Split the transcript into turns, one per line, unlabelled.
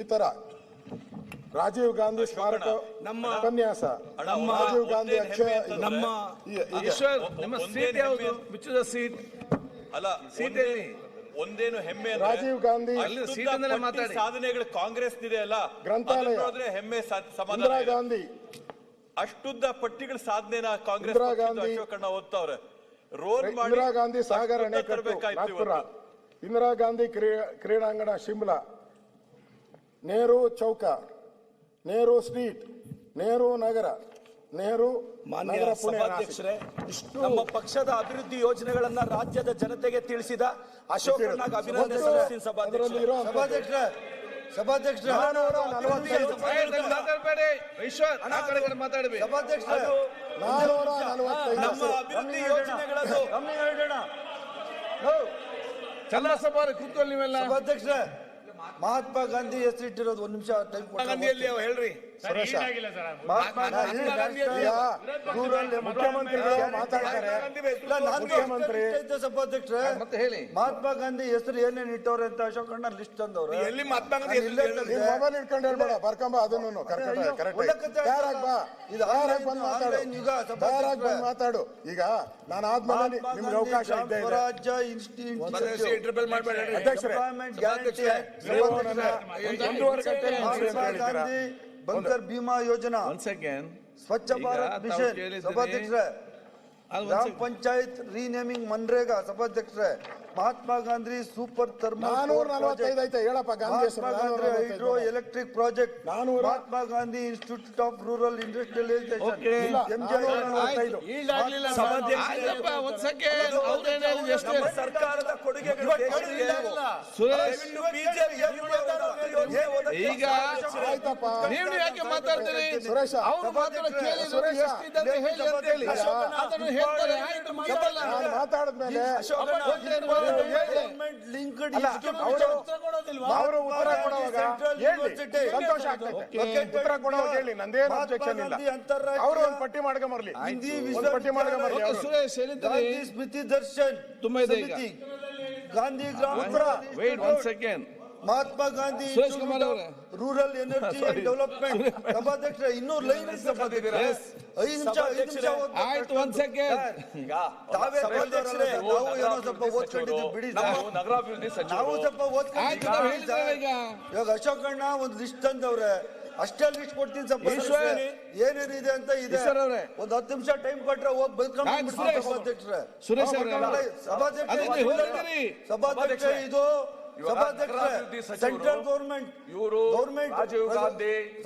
ಈ ತರ. ರಾಜೀವ್ ಗಾಂಧಿ ಸ್ಮಾರಕ
ನಮ್ಮ-
ಉಪನ್ಯಾಸ.
ನಮ್ಮ
ರಾಜೀವ್ ಗಾಂಧಿ ಅಕ್ಷಯ ನಮ್ಮ
ನಮ್ಮ
ಈಗ.
ಈಶ್ವರ್ ನಿಮ್ಮ ಸೀಟ್ ಯಾವುದು?
ಹೆಮ್ಮೆ-
ವಿಚ್ ಇಸ್ ಸೀಟ್
ಅಲ್ಲ
ಸೀಟ್ ಎಲ್ಲಿ?
ಒಂದೇನು ಹೆಮ್ಮೆ
ರಾಜೀವ್ ಗಾಂಧಿ
ಮಾತಾಡಿ.
ಸಾಧನೆಗಳು ಕಾಂಗ್ರೆಸ್ ಇದೆ ಅಲ್ಲ
ಗ್ರಂಥಾಲಯ.
ಹೆಮ್ಮೆ ಸಮಂದ್ರ
ಇಂದಿರಾ ಗಾಂಧಿ.
ಅಷ್ಟುದ್ದ ಪಟ್ಟಿಗಳ ಸಾಧನೆನ ಕಾಂಗ್ರೆಸ್
ಇಂದಿರಾ ಗಾಂಧಿ-
ಅಶೋಕಣ್ಣ ಓದ್ತಾವ್ರೆ. ರೋಲ್ ಮಾಡಿ
ಇಂದಿರಾ ಗಾಂಧಿ ಸಾಗರ ಅಣೆಕಟ್ಟು ನಾಗ್ಪುರ. ಇಂದಿರಾ ಗಾಂಧಿ ಕ್ರೀ- ಕ್ರೀಡಾಂಗಣ ಶಿಮ್ಲಾ. ನೆಹರು ಚೌಕ ನೆಹರು ಸ್ಟ್ರೀಟ್ ನೆಹರು ನಗರ ನೆಹರು
ಮಾನ್ಯ ಸಭಾಧ್ಯಕ್ಷರೇ
ಇಷ್ಟು
ನಮ್ಮ ಪಕ್ಷದ ಅಭಿವೃದ್ಧಿ ಯೋಜನೆಗಳನ್ನ ರಾಜ್ಯದ ಜನತೆಗೆ ತಿಳಿಸಿದ ಅಶೋಕ್ ಅಭಿನಂದನೆ ಸಲ್ಲಿಸ್ತೀನಿ
ಅದರಲ್ಲಿ
ಸಭಾಧ್ಯಕ್ಷರೇ
ನಮ್ಮ ಅಭಿವೃದ್ಧಿ ಯೋಜನೆಗಳದು.
ಚನ್ನಸಭಾ ಕೂತ್ಕೊಳ್ಳಿ ನೀವೆಲ್ಲ.
ಸಭಾಧ್ಯಕ್ಷರೇ ಮಹಾತ್ಮ ಗಾಂಧಿ ಹೆಸರಿಟ್ಟಿರೋದು ಒಂದ್ ನಿಮಿಷ ಟೈಮ್
ಗಾಂಧಿಯಲ್ಲಿ ಹೇಳ್ರಿ.
ಸುರೇಶ
ಮಹಾತ್ಮ ಗಾಂಧಿ
ಮಹಾತ್ಮ ಗಾಂಧಿ
ಈಗ ಮುಖ್ಯಮಂತ್ರಿಗಳು ಮಾತಾಡ್ತಾರೆ. ಮುಖ್ಯಮಂತ್ರಿ
ಸಭಾಧ್ಯಕ್ಷರೇ
ಮತ್ತೆ ಹೇಳಿ?
ಮಹಾತ್ಮ ಗಾಂಧಿ ಹೆಸರು ಏನೇನು ಇಟ್ಟವ್ರೆ ಅಂತ ಅಶೋಕ್ ಅಣ್ಣ ಲಿಸ್ಟ್ ತಂದವ್ರು.
ಎಲ್ಲಿ ಮಹಾತ್ಮ ಗಾಂಧಿ.
ಮೊಬೈಲ್ ಇಟ್ಕೊಂಡು ಹೇಳ್ಬೇಡ ಬರ್ಕಂಬ ಅದನ್ನು ಕರೆಕ್ಟ್
ಅಯ್ಯೋ,
ಕರೆಕ್ಟ್
ಒಳ್ಳೆ
ಬಾ
ಇದು
ತಯಾರಾಗ್ ಬಂದ್
online-
ಮಾತಾಡು ಬಂದ್ ಮಾತಾಡು? ಈಗ ನಾನು ಆದ್ಮೇಲೆ ನಿಮ್ಗೆ ಅವಕಾಶ ಇದ್ದೇ ಇದೆ
ಸ್ವರಾಜ್ಯ ಇನ್ಸ್ಟಿಟ್ಯೂಟ್
ಮಾಡಬೇಡಿ.
ಅಧ್ಯಕ್ಷರೇ
ಗ್ಯಾರಂಟಿ
ಒಂದೂವರೆ ಗಂಟೆ
bunker Bima Yojana.
One second
Swachh Bharat mission. ಸಭಾಧ್ಯಕ್ಷರೇ ಗ್ರಾಮ ಪಂಚಾಯತ್ ರೀನೇಮಿಂಗ್ ಮನ್ರೇಗಾ ಸಭಾಧ್ಯಕ್ಷರೇ Mahatma Gandhi super Mahatma Gandhi hydro electric project Mahatma Gandhi institute of rural industrialisation
Okay.
ಇಲ್ಲ,
ಈಗ
ಆಯ್ತಪ್ಪ.
ನೀವು ಯಾಕೆ ಮಾತಾಡ್ತೀರಿ?
ಸುರೇಶ,
ಅವ್ರು ಮಾತಾಡೋ ಕೇಳಿ
ಸುರೇಶ್
ಎಷ್ಟಿದೆ ಹೇಳಿ ಅಂತ ಹೇಳಿ. ಅದನ್ನು ಹೇಳ್ತಾರೆ ಆಯ್ತು ಮಾತಾಡಲ್ಲ.
ನಾನು ಮಾತಾಡಿದ್ಮೇಲೆ
ಲಿಂಕ್ಡ್
ಅಲ್ಲ, ಅವರು ಅವರು ಉತ್ತರ ಕೊಡುವಾಗ ಹೇಳಿ ಸಂತೋಷ ಆಗ್ತೈತೆ. ಉತ್ತರ ಕೊಡುವಾಗ ಹೇಳಿ ನಂದೇನು ಅಬ್ಜೆಕ್ಷನ್ ಇಲ್ಲ. ಅವರು ಒಂದು ಪಟ್ಟಿ
ಹಿಂದಿ
ಒಂದು ಪಟ್ಟಿ
ಸುರೇಶ್ ಹೇಳಿದ್ರಿ
ಗಾಂಧಿ ಸ್ಮೃತಿ ದರ್ಶನ್
ತುಂಬಾ ಇದೆ
ಗಾಂಧಿ ಗ್ರಾಮ
wait one second
Mahatma Gandhi rural energy and development ಸಭಾಧ್ಯಕ್ಷ ಇನ್ನೂ ಲೈನ್. ಐದು ನಿಮಿಷ ಐದು ನಿಮಿಷ
ಆಯ್ತು ಒಂದ್ ಸೆಕೆಂಡ್
ಈಗ
ತಾವೇ
ಸಭಾಧ್ಯಕ್ಷರೇ,
ನಾವು ಏನೋ ಸ್ವಲ್ಪ ಓದ್ಕೊಂಡಿದ್ದೀವಿ ಬಿಡಿ
ನಾವು
ಸ್ವಲ್ಪ ಇವಾಗ ಅಶೋಕಣ್ಣ ಒಂದ್ ಲಿಸ್ಟ್ ತಂದವ್ರೆ. ಅಷ್ಟೇ ಲಿಸ್ಟ್ ಕೊಡ್ತೀನಿ ಸ್ವಲ್ಪ. ಏನೇನಿದೆ ಅಂತ ಇದೆ. ಒಂದ್ ಹತ್ತು ನಿಮಿಷ ಟೈಮ್ ಕೊಟ್ರೆ ಹೋಗಿ
ಬದುಕೊಂಡು
ಸಭಾಧ್ಯಕ್ಷರೇ. ಸಭಾಧ್ಯಕ್ಷ ಇದು- ಸಭಾಧ್ಯಕ್ಷ ಇದು ಸಭಾಧ್ಯಕ್ಷ ಸೆಂಟ್ರಲ್ ಗೌರ್ಮೆಂಟ್
ಇವರು
ಗೌರ್ಮೆಂಟ್
ರಾಜೀವ್ ಗಾಂಧಿ